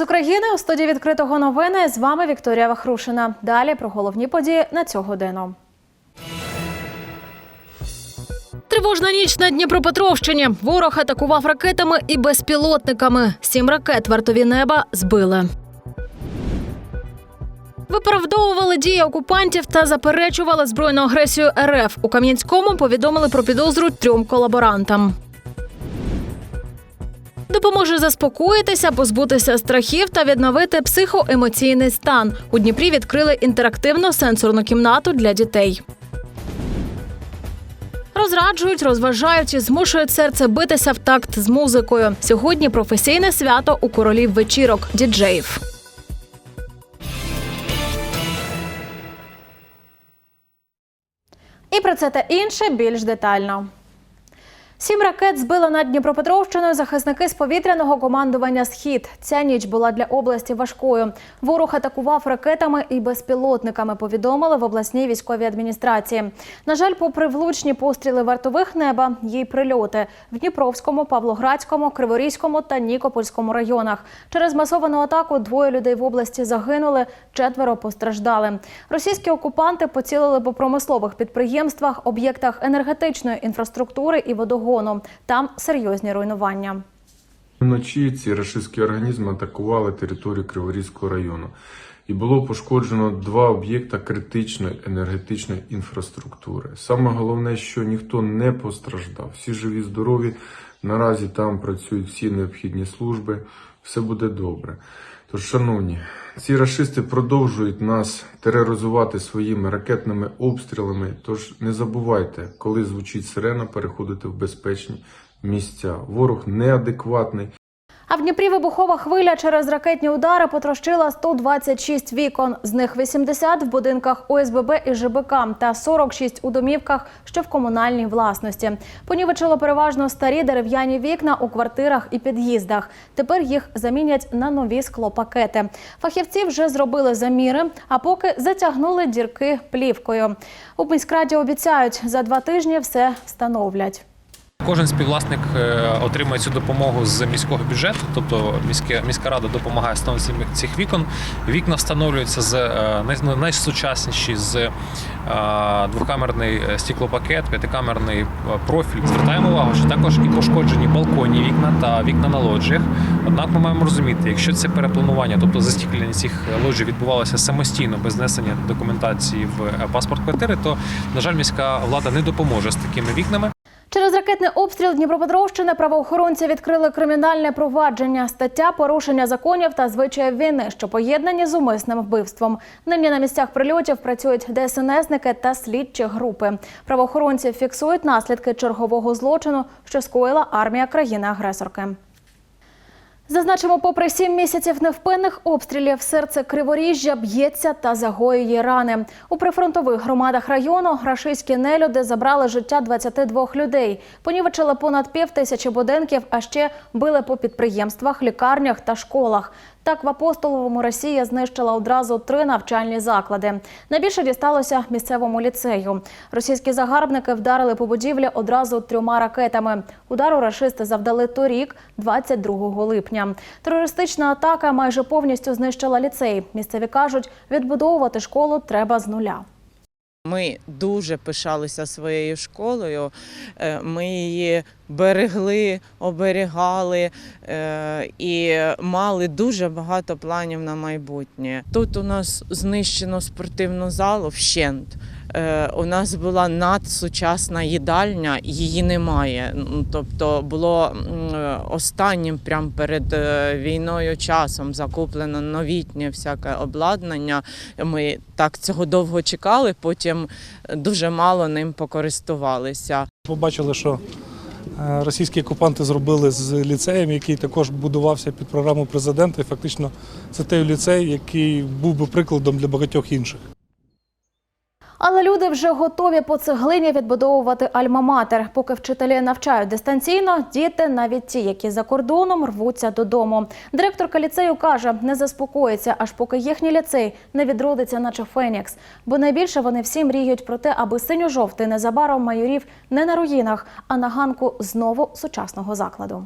З України у студії відкритого новини. З вами Вікторія Вахрушина. Далі про головні події на цю годину. Тривожна ніч на Дніпропетровщині. Ворог атакував ракетами і безпілотниками. Сім ракет вартові неба збили. Виправдовували дії окупантів та заперечували збройну агресію РФ. У Кам'янському повідомили про підозру трьом колаборантам. Допоможе заспокоїтися, позбутися страхів та відновити психоемоційний стан. У Дніпрі відкрили інтерактивну сенсорну кімнату для дітей. Розраджують, розважають і змушують серце битися в такт з музикою. Сьогодні професійне свято у королів вечірок діджеїв. І про це та інше більш детально. Сім ракет збили над Дніпропетровщиною захисники з повітряного командування Схід. Ця ніч була для області важкою. Ворог атакував ракетами і безпілотниками. Повідомили в обласній військовій адміністрації. На жаль, попри влучні постріли вартових неба, є прильоти в Дніпровському, Павлоградському, Криворізькому та Нікопольському районах. Через масовану атаку двоє людей в області загинули, четверо постраждали. Російські окупанти поцілили по промислових підприємствах, об'єктах енергетичної інфраструктури і водогону. Там серйозні руйнування. Вночі ці рашистські організми атакували територію Криворізького району. І було пошкоджено два об'єкта критичної енергетичної інфраструктури. Саме головне, що ніхто не постраждав. Всі живі, здорові. Наразі там працюють всі необхідні служби. Все буде добре. Тож, шановні, ці рашисти продовжують нас тероризувати своїми ракетними обстрілами. Тож не забувайте, коли звучить сирена, переходити в безпечні місця. Ворог неадекватний. А в Дніпрі вибухова хвиля через ракетні удари потрощила 126 вікон. З них 80 в будинках ОСББ і ЖБК та 46 у домівках, що в комунальній власності. Понівечило переважно старі дерев'яні вікна у квартирах і під'їздах. Тепер їх замінять на нові склопакети. Фахівці вже зробили заміри, а поки затягнули дірки плівкою. У міськраді обіцяють, за два тижні все встановлять. Кожен співвласник е, отримує цю допомогу з міського бюджету, тобто міська, міська рада допомагає встановленню цих вікон. Вікна встановлюються з е, ну, найсучасніші з е, двокамерний стеклопакет, п'ятикамерний профіль. Звертаємо увагу, що також і пошкоджені балконні вікна та вікна на лоджіях. Однак ми маємо розуміти, якщо це перепланування, тобто застіклення цих лоджій відбувалося самостійно без внесення документації в паспорт квартири, то на жаль, міська влада не допоможе з такими вікнами. Через ракетний обстріл Дніпропетровщини правоохоронці відкрили кримінальне провадження. Стаття порушення законів та звичаїв війни, що поєднані з умисним вбивством. Нині на місцях прильотів працюють ДСНСники та слідчі групи. Правоохоронці фіксують наслідки чергового злочину, що скоїла армія країни-агресорки. Зазначимо, попри сім місяців невпинних обстрілів, серце Криворіжжя б'ється та загоює рани. У прифронтових громадах району рашистські нелюди забрали життя 22 людей, понівечили понад пів тисячі будинків, а ще били по підприємствах, лікарнях та школах. Так в апостоловому Росія знищила одразу три навчальні заклади. Найбільше дісталося місцевому ліцею. Російські загарбники вдарили по будівлі одразу трьома ракетами. Удару рашисти завдали торік, 22 липня. Терористична атака майже повністю знищила ліцей. Місцеві кажуть, відбудовувати школу треба з нуля. Ми дуже пишалися своєю школою. Е, Ми її берегли, оберігали е, і мали дуже багато планів на майбутнє. Тут у нас знищено спортивну залу вщент. Е, У нас була надсучасна їдальня, її немає. Тобто було е, останнім прямо перед е, війною часом закуплено новітнє всяке обладнання. Ми так цього довго чекали, потім дуже мало ним покористувалися. Побачили, що російські окупанти зробили з ліцеєм, який також будувався під програму президента. І фактично це той ліцей, який був би прикладом для багатьох інших. Але люди вже готові по цеглині відбудовувати альма-матер. Поки вчителі навчають дистанційно, діти, навіть ті, які за кордоном, рвуться додому. Директорка ліцею каже, не заспокоїться, аж поки їхній ліцей не відродиться, наче Фенікс. Бо найбільше вони всі мріють про те, аби синьо-жовтий незабаром майорів не на руїнах, а на ганку знову сучасного закладу.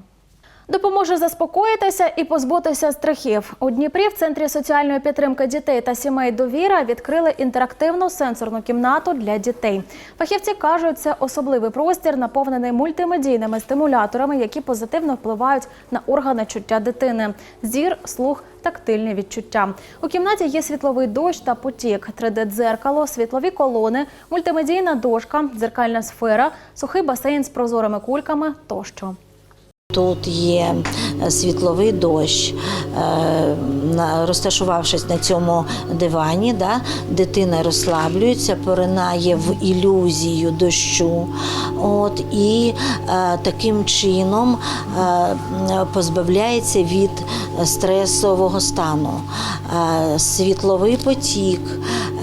Допоможе заспокоїтися і позбутися страхів. У Дніпрі в центрі соціальної підтримки дітей та сімей довіра відкрили інтерактивну сенсорну кімнату для дітей. Фахівці кажуть, це особливий простір, наповнений мультимедійними стимуляторами, які позитивно впливають на органи чуття дитини: зір, слух, тактильні відчуття. У кімнаті є світловий дощ та потік, 3D-дзеркало, світлові колони, мультимедійна дошка, дзеркальна сфера, сухий басейн з прозорими кульками тощо. Тут є е, світловий дощ. Е, Розташувавшись на цьому дивані, да, дитина розслаблюється, поринає в ілюзію дощу. От, і е, таким чином позбавляється від стресового стану. Світловий потік,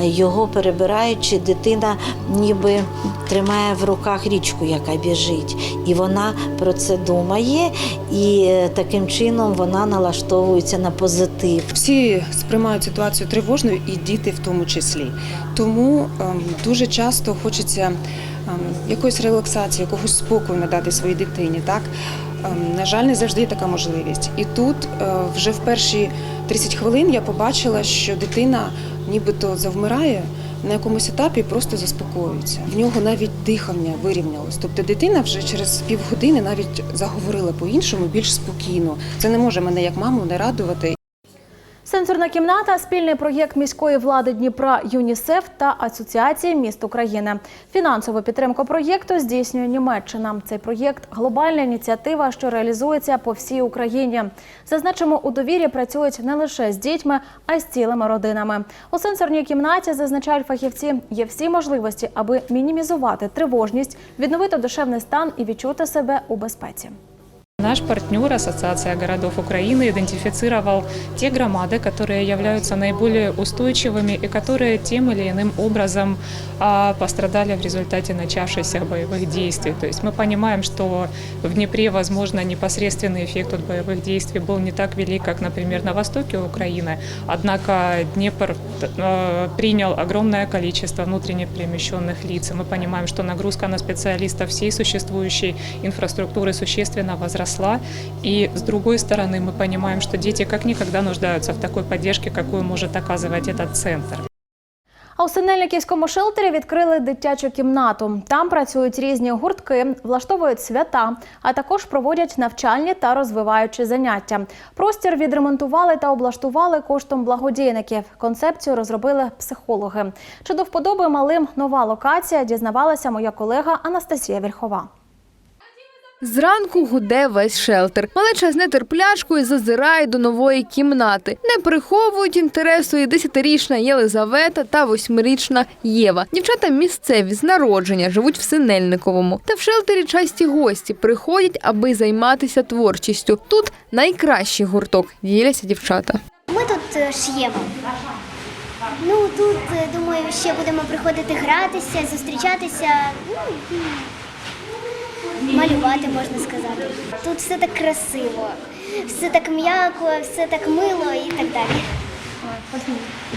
його перебираючи, дитина ніби тримає в руках річку, яка біжить, і вона про це думає, і е, таким чином вона налаштовується на позитив. Всі сприймають ситуацію тривожною, і діти в тому числі. Тому ем, дуже часто хочеться ем, якоїсь релаксації, якогось спокою надати своїй дитині. Так Ем, на жаль, не завжди є така можливість. І тут е, вже в перші 30 хвилин я побачила, що дитина нібито завмирає. На якомусь етапі просто заспокоюється. В нього навіть дихання вирівнялось. Тобто дитина вже через півгодини навіть заговорила по-іншому, більш спокійно. Це не може мене як маму не радувати. Сенсорна кімната спільний проєкт міської влади Дніпра ЮНІСЕФ та Асоціації міст України. Фінансову підтримку проєкту здійснює Німеччина. Цей проєкт глобальна ініціатива, що реалізується по всій Україні. Зазначимо, у довірі працюють не лише з дітьми, а й з цілими родинами. У сенсорній кімнаті зазначають фахівці, є всі можливості, аби мінімізувати тривожність, відновити душевний стан і відчути себе у безпеці. Наш партнер, Ассоциация городов Украины, идентифицировал те громады, которые являются наиболее устойчивыми и которые тем или иным образом а, пострадали в результате начавшихся боевых действий. То есть мы понимаем, что в Днепре, возможно, непосредственный эффект от боевых действий был не так велик, как, например, на востоке Украины. Однако Днепр э, принял огромное количество внутренне перемещенных лиц. И мы понимаем, что нагрузка на специалистов всей существующей инфраструктуры существенно возросла. И с другой стороны, мы понимаем, что дети как никогда нуждаются в такой поддержке, какую может оказывать этот центр. А у Синельниківському шелтері відкрили дитячу кімнату. Там працюють різні гуртки, влаштовують свята, а також проводять навчальні та розвиваючі заняття. Простір відремонтували та облаштували коштом благодійників. Концепцію розробили психологи. Чи до вподоби малим нова локація дізнавалася моя колега Анастасія Вільхова. Зранку гуде весь шелтер. Малеча з нетерплячкою зазирає до нової кімнати. Не приховують інтересу і десятирічна Єлизавета та восьмирічна Єва. Дівчата місцеві з народження живуть в Синельниковому. Та в шелтері часті гості приходять, аби займатися творчістю. Тут найкращий гурток діляться дівчата. Ми тут е, ш'ємо. Ну тут е, думаю, ще будемо приходити гратися, зустрічатися, ну, малювати можна сказати. Тут все так красиво, все так м'яко, все так мило і так далі.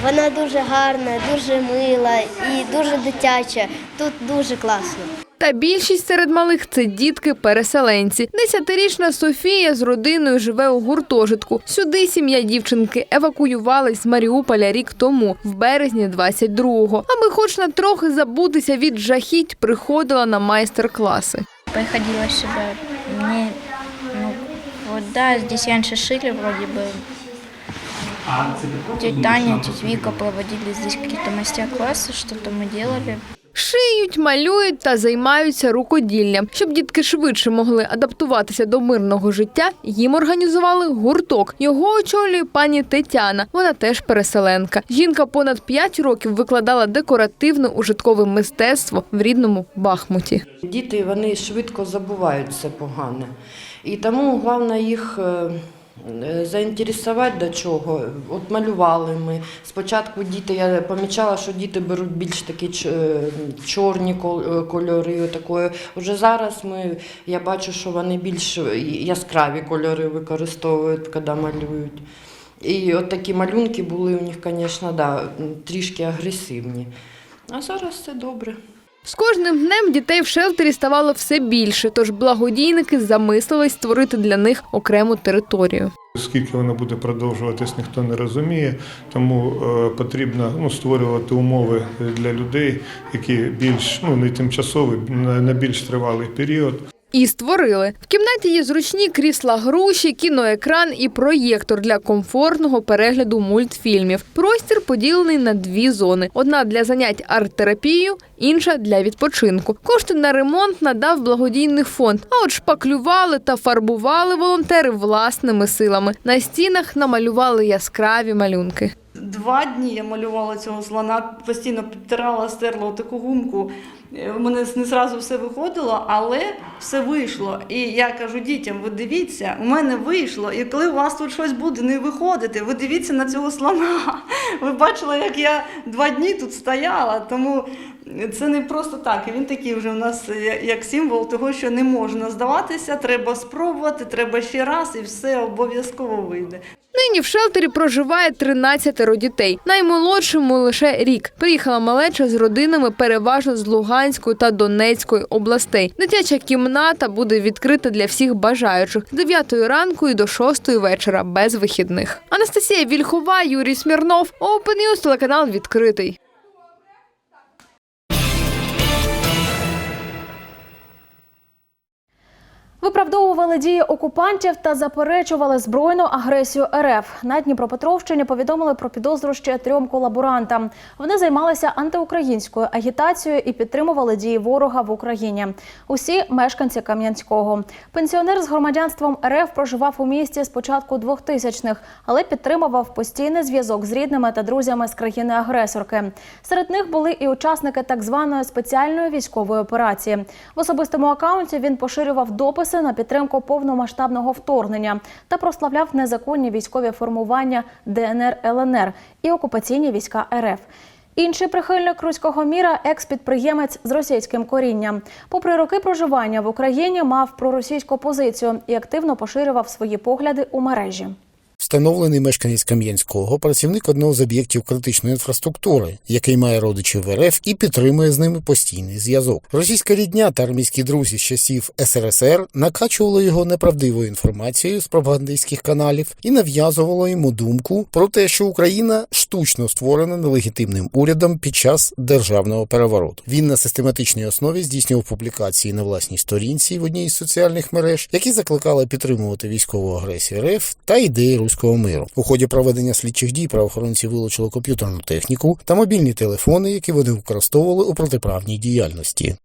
Вона дуже гарна, дуже мила і дуже дитяча. Тут дуже класно. Та більшість серед малих це дітки-переселенці. Десятирічна Софія з родиною живе у гуртожитку. Сюди сім'я дівчинки евакуювалась з Маріуполя рік тому, в березні 22-го. Аби хоч на трохи забутися від жахіть, приходила на майстер-класи. Приходила сюда. Мне, ну, вот да, здесь раньше шили вроде бы. Тетя Таня, тетя Вика проводили здесь какие-то мастер-классы, что-то мы делали. Шиють, малюють та займаються рукоділлям. Щоб дітки швидше могли адаптуватися до мирного життя, їм організували гурток. Його очолює пані Тетяна. Вона теж переселенка. Жінка понад 5 років викладала декоративне ужиткове мистецтво в рідному Бахмуті. Діти вони швидко забувають все погане. І тому головне їх е, заінтересувати до чого. От малювали ми. Спочатку діти, я помічала, що діти беруть більш такі е, чорні е, кольори. Такої. Уже зараз ми, я бачу, що вони більш яскраві кольори використовують, коли малюють. І от такі малюнки були у них, звісно, да, трішки агресивні. А зараз все добре. З кожним днем дітей в шелтері ставало все більше, тож благодійники замислились створити для них окрему територію. Скільки вона буде продовжуватись, ніхто не розуміє, тому е, потрібно ну, створювати умови для людей, які більш ну не тимчасові, на, на більш тривалий період. І створили. В кімнаті є зручні крісла груші, кіноекран і проєктор для комфортного перегляду мультфільмів. Простір поділений на дві зони: одна для занять арт-терапією, інша для відпочинку. Кошти на ремонт надав благодійний фонд. А от шпаклювали та фарбували волонтери власними силами. На стінах намалювали яскраві малюнки. Два дні я малювала цього слона, постійно підтирала, стерла таку гумку. У мене не зразу все виходило, але все вийшло. І я кажу дітям: ви дивіться, у мене вийшло. І коли у вас тут щось буде не виходити, ви дивіться на цього слона. Ви бачили, як я два дні тут стояла. Тому це не просто так. Він такий вже у нас е, як символ того, що не можна здаватися, треба спробувати, треба ще раз, і все обов'язково вийде. Нині в шелтері проживає 13 дітей. Наймолодшому лише рік. Приїхала малеча з родинами переважно з Луганської та Донецької областей. Дитяча кімната буде відкрита для всіх бажаючих з 9 ранку і до 6 вечора без вихідних. Анастасія Вільхова, Юрій Смірнов, News, телеканал відкритий. Виправдовували дії окупантів та заперечували збройну агресію РФ. На Дніпропетровщині повідомили про підозру ще трьом колаборантам. Вони займалися антиукраїнською агітацією і підтримували дії ворога в Україні. Усі мешканці Кам'янського. Пенсіонер з громадянством РФ проживав у місті з початку 2000-х, але підтримував постійний зв'язок з рідними та друзями з країни-агресорки. Серед них були і учасники так званої спеціальної військової операції. В особистому акаунті він поширював дописи на підтримку повномасштабного вторгнення та прославляв незаконні військові формування ДНР ЛНР і окупаційні війська РФ. Інший прихильник руського міра екс-підприємець з російським корінням. Попри роки проживання в Україні, мав проросійську позицію і активно поширював свої погляди у мережі. Встановлений мешканець Кам'янського, працівник одного з об'єктів критичної інфраструктури, який має родичів в РФ і підтримує з ними постійний зв'язок. Російська рідня та армійські друзі з часів СРСР накачували його неправдивою інформацією з пропагандистських каналів і нав'язувало йому думку про те, що Україна штучно створена нелегітимним урядом під час державного перевороту. Він на систематичній основі здійснював публікації на власній сторінці в одній із соціальних мереж, які закликали підтримувати військову агресію РФ та ідеї руського миру. У ході проведення слідчих дій правоохоронці вилучили комп'ютерну техніку та мобільні телефони, які вони використовували у протиправній діяльності.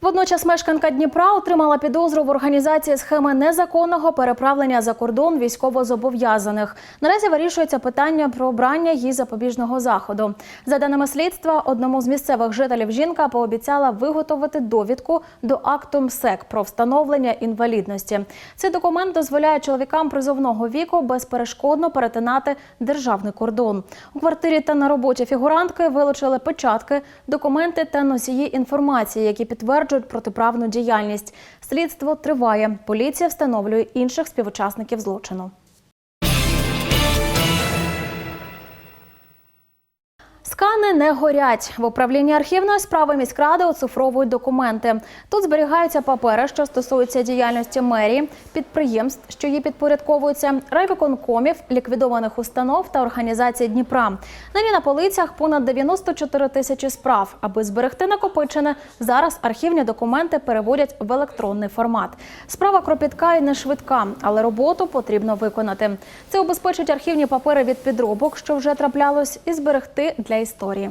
Водночас мешканка Дніпра отримала підозру в організації схеми незаконного переправлення за кордон військовозобов'язаних. Наразі вирішується питання про обрання їй запобіжного заходу. За даними слідства, одному з місцевих жителів жінка пообіцяла виготовити довідку до акту МСЕК про встановлення інвалідності. Цей документ дозволяє чоловікам призовного віку безперешкодно перетинати державний кордон. У квартирі та на роботі фігурантки вилучили печатки, документи та носії інформації, які підтверджують протиправну діяльність. Слідство триває. Поліція встановлює інших співучасників злочину. Скани не горять. В управлінні архівної справи міськради оцифровують документи. Тут зберігаються папери, що стосуються діяльності мерії, підприємств, що їй підпорядковуються, райвиконкомів, ліквідованих установ та організацій Дніпра. Нині на полицях понад 94 тисячі справ. Аби зберегти накопичене, зараз архівні документи переводять в електронний формат. Справа кропітка і не швидка, але роботу потрібно виконати. Це убезпечить архівні папери від підробок, що вже траплялось, і зберегти для історії.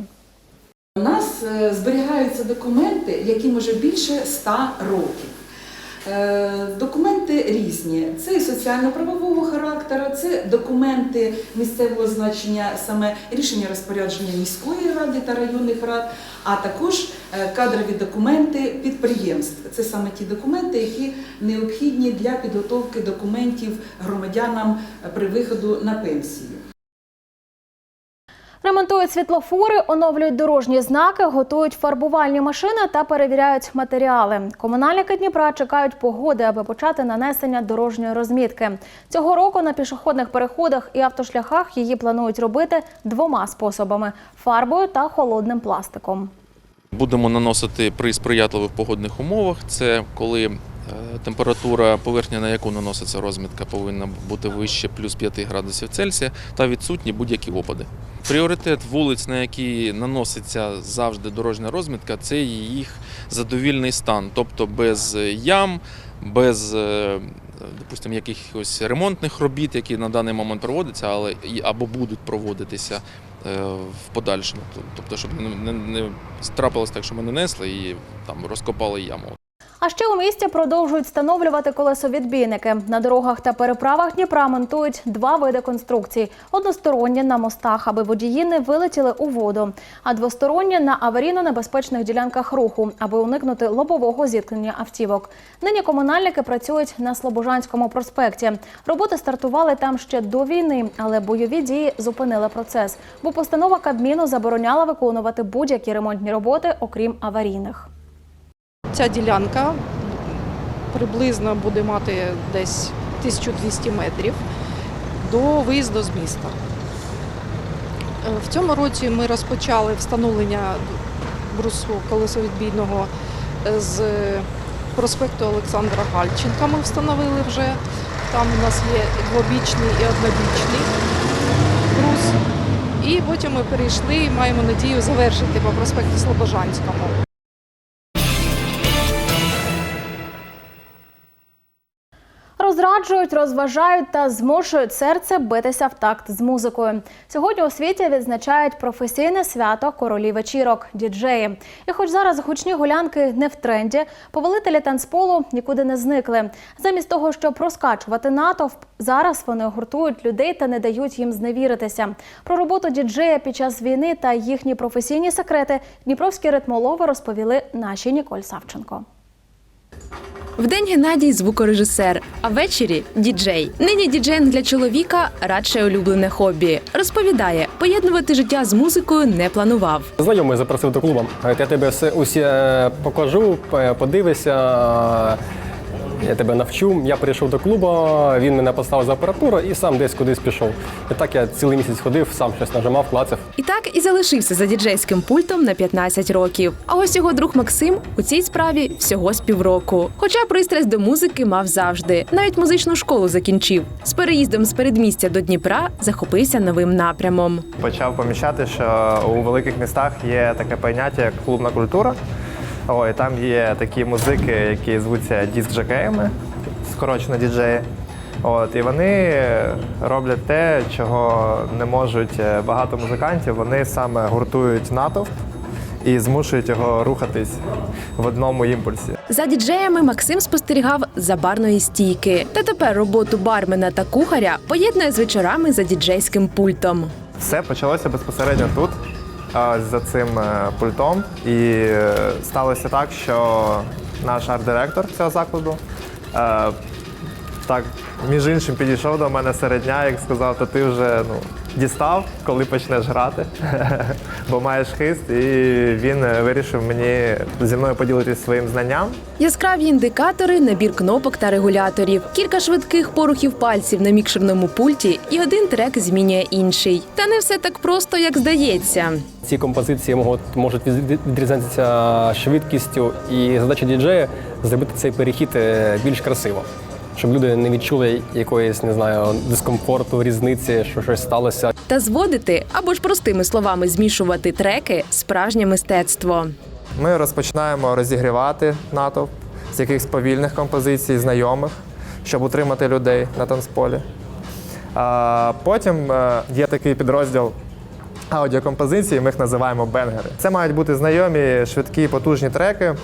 У нас е, зберігаються документи, яким уже більше 100 років. Е, Документи різні. Це і соціально-правового характеру, це документи місцевого значення, саме рішення розпорядження міської ради та районних рад, а також е, кадрові документи підприємств. Це саме ті документи, які необхідні для підготовки документів громадянам при виходу на пенсію. Ремонтують світлофори, оновлюють дорожні знаки, готують фарбувальні машини та перевіряють матеріали. Комунальники Дніпра чекають погоди, аби почати нанесення дорожньої розмітки. Цього року на пішохідних переходах і автошляхах її планують робити двома способами фарбою та холодним пластиком. Будемо наносити при сприятливих погодних умовах. Це коли температура поверхні, на яку наноситься розмітка, повинна бути вище плюс 5 градусів Цельсія та відсутні будь-які опади. Пріоритет вулиць, на які наноситься завжди дорожня розмітка, це їх задовільний стан, тобто без ям, без е, допустимо, якихось ремонтних робіт, які на даний момент проводяться, але або будуть проводитися е, в подальшому. Тобто, щоб не, не, не трапилось так, що ми нанесли і там розкопали яму. А ще у місті продовжують встановлювати колесовідбійники. На дорогах та переправах Дніпра монтують два види конструкцій: односторонні на мостах, аби водії не вилетіли у воду, а двосторонні на аварійно-небезпечних ділянках руху, аби уникнути лобового зіткнення автівок. Нині комунальники працюють на Слобожанському проспекті. Роботи стартували там ще до війни, але бойові дії зупинили процес, бо постанова Кабміну забороняла виконувати будь-які ремонтні роботи, окрім аварійних. Ця ділянка приблизно буде мати десь 1200 метрів до виїзду з міста. Е, В цьому році ми розпочали встановлення брусу колесовідбійного е, з проспекту Олександра Гальченка. Ми встановили вже. Там у нас є двобічний і однобічний брус. І потім ми перейшли і маємо надію завершити по проспекту Слобожанському. Розраджують, розважають та змушують серце битися в такт з музикою. Сьогодні у світі відзначають професійне свято королі вечірок діджеї. І хоч зараз гучні гулянки не в тренді, повелителі танцполу нікуди не зникли. Замість того, щоб розкачувати натовп, зараз вони гуртують людей та не дають їм зневіритися. Про роботу діджея під час війни та їхні професійні секрети дніпровські ритмолови розповіли наші Ніколь Савченко. Вдень Геннадій звукорежисер, а ввечері діджей. Нині діджеїнг для чоловіка радше улюблене хобі. Розповідає, поєднувати життя з музикою не планував. Знайомий запросив до. Говорить, Я тебе все усі е, покажу, подивися. Я тебе навчу. Я прийшов до клубу, він мене поставив за апаратуру і сам десь кудись пішов. І так я цілий місяць ходив, сам щось нажимав, клацав. І так і залишився за діджейським пультом на 15 років. А ось його друг Максим у цій справі всього з півроку. Хоча пристрасть до музики мав завжди. Навіть музичну школу закінчив. З переїздом з передмістя до Дніпра захопився новим напрямом. Почав помічати, що у великих містах є таке поняття, як клубна культура. Ой, там є такі музики, які звуться диск-жокеями, скорочено діджеї. От, і вони роблять те, чого не можуть е, багато музикантів. Вони саме гуртують натовп і змушують його рухатись в одному імпульсі. За діджеями Максим спостерігав за барної стійки. Та тепер роботу бармена та кухаря поєднує з вечорами за діджейським пультом. Все почалося безпосередньо тут, за цим е, пультом. І е, сталося так, що наш арт-директор цього закладу е, так, між іншим, підійшов до мене серед дня і сказав, то ти вже ну, дістав, коли почнеш грати, бо маєш хист, і він е, вирішив мені зі мною поділитися своїм знанням. Яскраві індикатори, набір кнопок та регуляторів, кілька швидких порухів пальців на мікшерному пульті, і один трек змінює інший. Та не все так просто, як здається. Ці композиції можуть, можуть від- відрізнятися швидкістю, і задача діджея зробити цей перехід е, більш красиво. Щоб люди не відчули якоїсь, не знаю, дискомфорту, різниці, що щось сталося. Та зводити або ж простими словами змішувати треки справжнє мистецтво. Ми розпочинаємо розігрівати натовп з якихось повільних композицій, знайомих, щоб утримати людей на танцполі. А потім е, є такий підрозділ аудіокомпозиції, ми їх називаємо бенгери. Це мають бути знайомі, швидкі, потужні треки,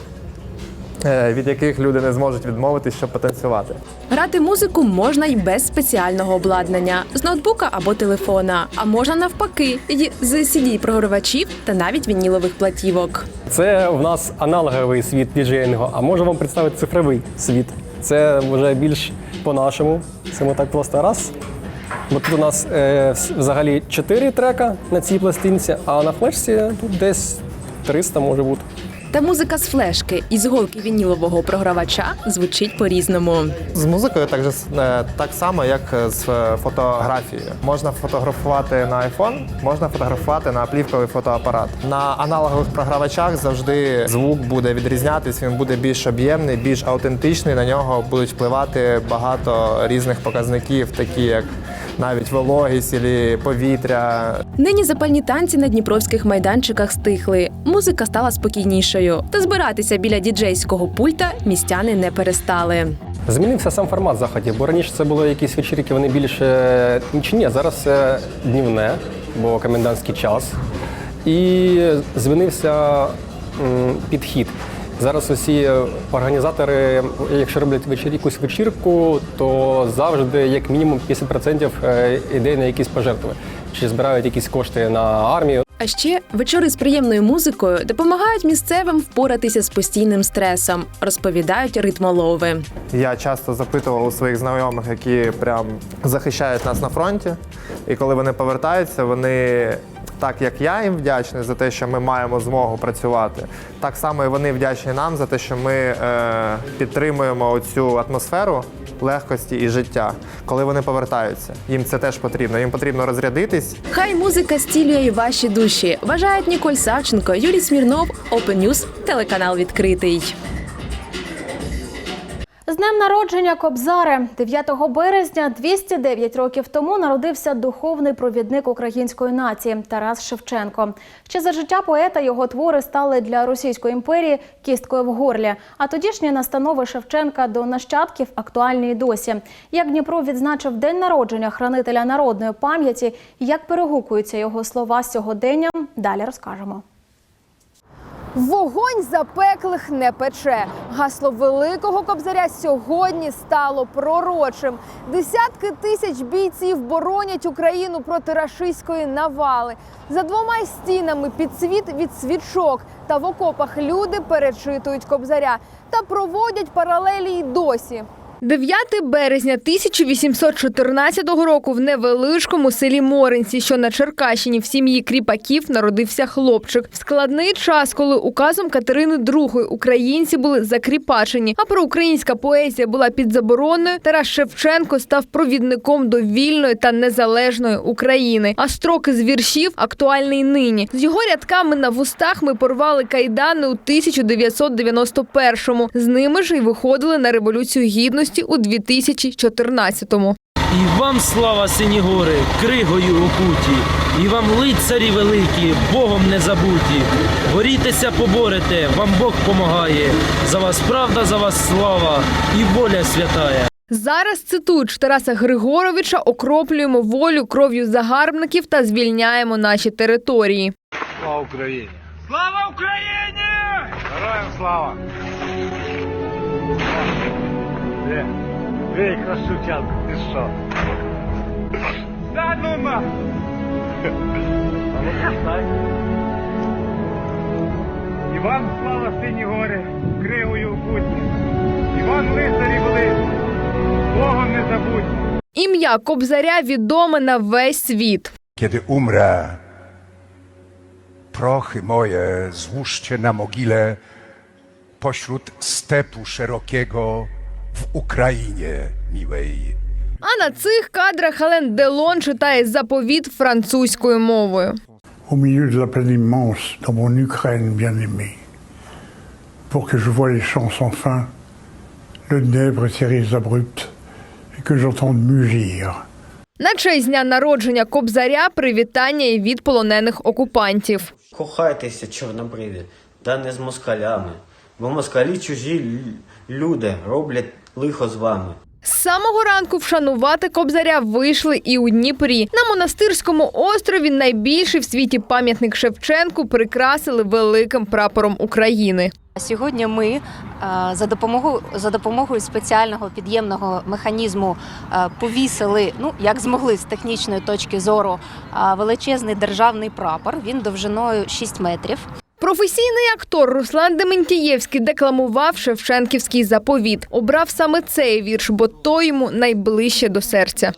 від яких люди не зможуть відмовитись, щоб потанцювати. Грати музику можна й без спеціального обладнання з ноутбука або телефона, а можна навпаки з CD-програвачів та навіть вінілових платівок. Це в нас аналоговий світ діджеїнгу, а можу вам представити цифровий світ. Це вже більш по-нашому. Це ми так просто раз. Бо тут у нас е, взагалі 4 трека на цій пластинці, а на флешці тут десь 300 може бути. Та музика з флешки із голки вінілового програвача звучить по-різному. З музикою так, же, е, так само, як з е, фотографією. Можна фотографувати на iPhone, можна фотографувати на плівковий фотоапарат. На аналогових програвачах завжди звук буде відрізнятись, він буде більш об'ємний, більш аутентичний. На нього будуть впливати багато різних показників, такі як навіть вологість і повітря. Нині запальні танці на дніпровських майданчиках стихли. Музика стала спокійнішою. Та збиратися біля діджейського пульта містяни не перестали. Змінився сам формат заходів, бо раніше це були якісь вечірки, вони більше нічні, а зараз це днівне, бо комендантський час. І змінився підхід. Зараз усі організатори, якщо роблять вечір, якусь вечірку, то завжди, як мінімум, 50% е, йде на якісь пожертви. Чи збирають якісь кошти на армію. А ще вечори з приємною музикою допомагають місцевим впоратися з постійним стресом, розповідають ритмолови. Я часто запитував у своїх знайомих, які прям захищають нас на фронті. І коли вони повертаються, вони так як я їм вдячний за те, що ми маємо змогу працювати, так само і вони вдячні нам за те, що ми е, підтримуємо цю атмосферу легкості і життя, коли вони повертаються. Їм це теж потрібно. Їм потрібно розрядитись Хай музика стілює і ваші душі. Вважають Ніколь Савченко, Юрій Смірнов, News, телеканал відкритий. З днем народження Кобзари 9 березня 209 років тому народився духовний провідник української нації Тарас Шевченко. Ще за життя поета його твори стали для Російської імперії кісткою в горлі. А тодішні настанови Шевченка до нащадків актуальні й досі. Як Дніпро відзначив день народження хранителя народної пам'яті, як перегукуються його слова з сьогоденням, далі розкажемо. Вогонь запеклих не пече. Гасло великого кобзаря сьогодні стало пророчим. Десятки тисяч бійців боронять Україну проти рашистської навали. За двома стінами під світ від свічок та в окопах люди перечитують кобзаря та проводять паралелі й досі. 9 березня 1814 року в невеличкому селі Моринці, що на Черкащині, в сім'ї кріпаків народився хлопчик. В складний час, коли указом Катерини II українці були закріпачені, а проукраїнська поезія була під забороною, Тарас Шевченко став провідником до вільної та незалежної України. А строки з віршів актуальний нині. З його рядками на вустах ми порвали кайдани у 1991-му. З ними ж і виходили на революцію гідності у 2014-му. І вам слава сині гори, кригою окуті, і вам лицарі великі, Богом не забуті. Борітеся, поборете, вам Бог помагає. За вас правда, за вас слава і воля святая. Зараз цитують Тараса Григоровича, окроплюємо волю кров'ю загарбників та звільняємо наші території. Слава Україні! Слава Україні! Героям слава! Де? Ей, красучанка, ти що? Да ну на! Іван слава сині гори, кригою путні. Іван лицарі великі, Богом не забудь. Ім'я Кобзаря відоме на весь світ. Kiedy umrę, prochy moje złóżcie na mogile pośród stepu szerokiego w Ukrainie miłej. А на цих кадрах Ален Делон читає заповіт французькою мовою. au milieu de la plaine immense, dans mon Ukraine bien-aimée, pour que je voie les champs sans fin, le Dnèbre et ses rives abruptes, et que j'entende mugir На честь дня народження Кобзаря привітання і від полонених окупантів. Кохайтеся, чорнобриві, та не з москалями, бо москалі чужі люди роблять лихо з вами. З самого ранку вшанувати Кобзаря вийшли і у Дніпрі. На монастирському острові найбільший в світі пам'ятник Шевченку прикрасили великим прапором України. Сьогодні ми е, за допомогою за допомогою спеціального під'ємного механізму е, повісили, ну як змогли з технічної точки зору, е, величезний державний прапор. Він довжиною 6 метрів. Професійний актор Руслан Дементієвський декламував Шевченківський заповіт. Обрав саме цей вірш, бо той йому найближче до серця.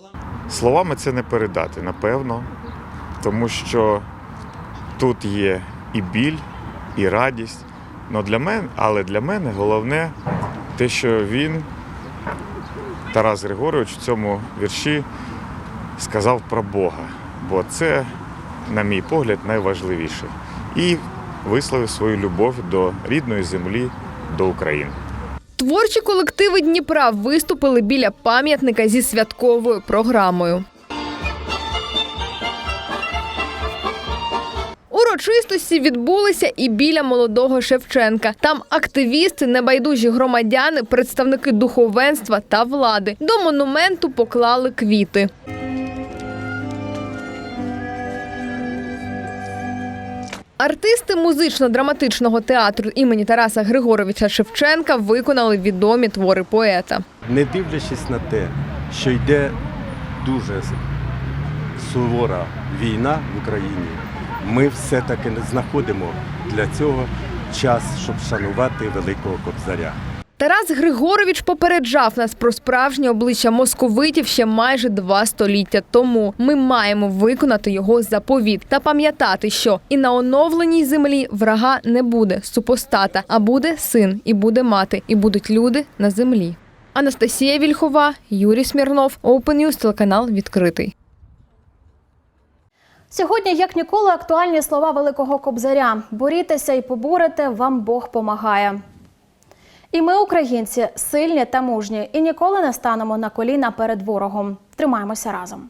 Словами це не передати, напевно, тому що тут є і біль, і радість, Но для мене, але для мене головне те, що він, Тарас Григорович, в цьому вірші сказав про Бога. Бо це, на мій погляд, найважливіше. І висловив свою любов до рідної землі, до України. Творчі колективи Дніпра виступили біля пам'ятника зі святковою програмою. Урочистості відбулися і біля молодого Шевченка. Там активісти, небайдужі громадяни, представники духовенства та влади до монументу поклали квіти. Артисти музично-драматичного театру імені Тараса Григоровича Шевченка виконали відомі твори поета. не дивлячись на те, що йде дуже сувора війна в Україні, ми все-таки знаходимо для цього час, щоб шанувати великого кобзаря. Тарас Григорович попереджав нас про справжнє обличчя московитів ще майже два століття тому. Ми маємо виконати його заповіт та пам'ятати, що і на оновленій землі врага не буде супостата, а буде син, і буде мати, і будуть люди на землі. Анастасія Вільхова, Юрій Смірнов, Open News, телеканал відкритий. Сьогодні, як ніколи, актуальні слова великого кобзаря: борітеся і поборете, вам Бог помагає. І ми, українці, сильні та мужні, і ніколи не станемо на коліна перед ворогом. Тримаємося разом.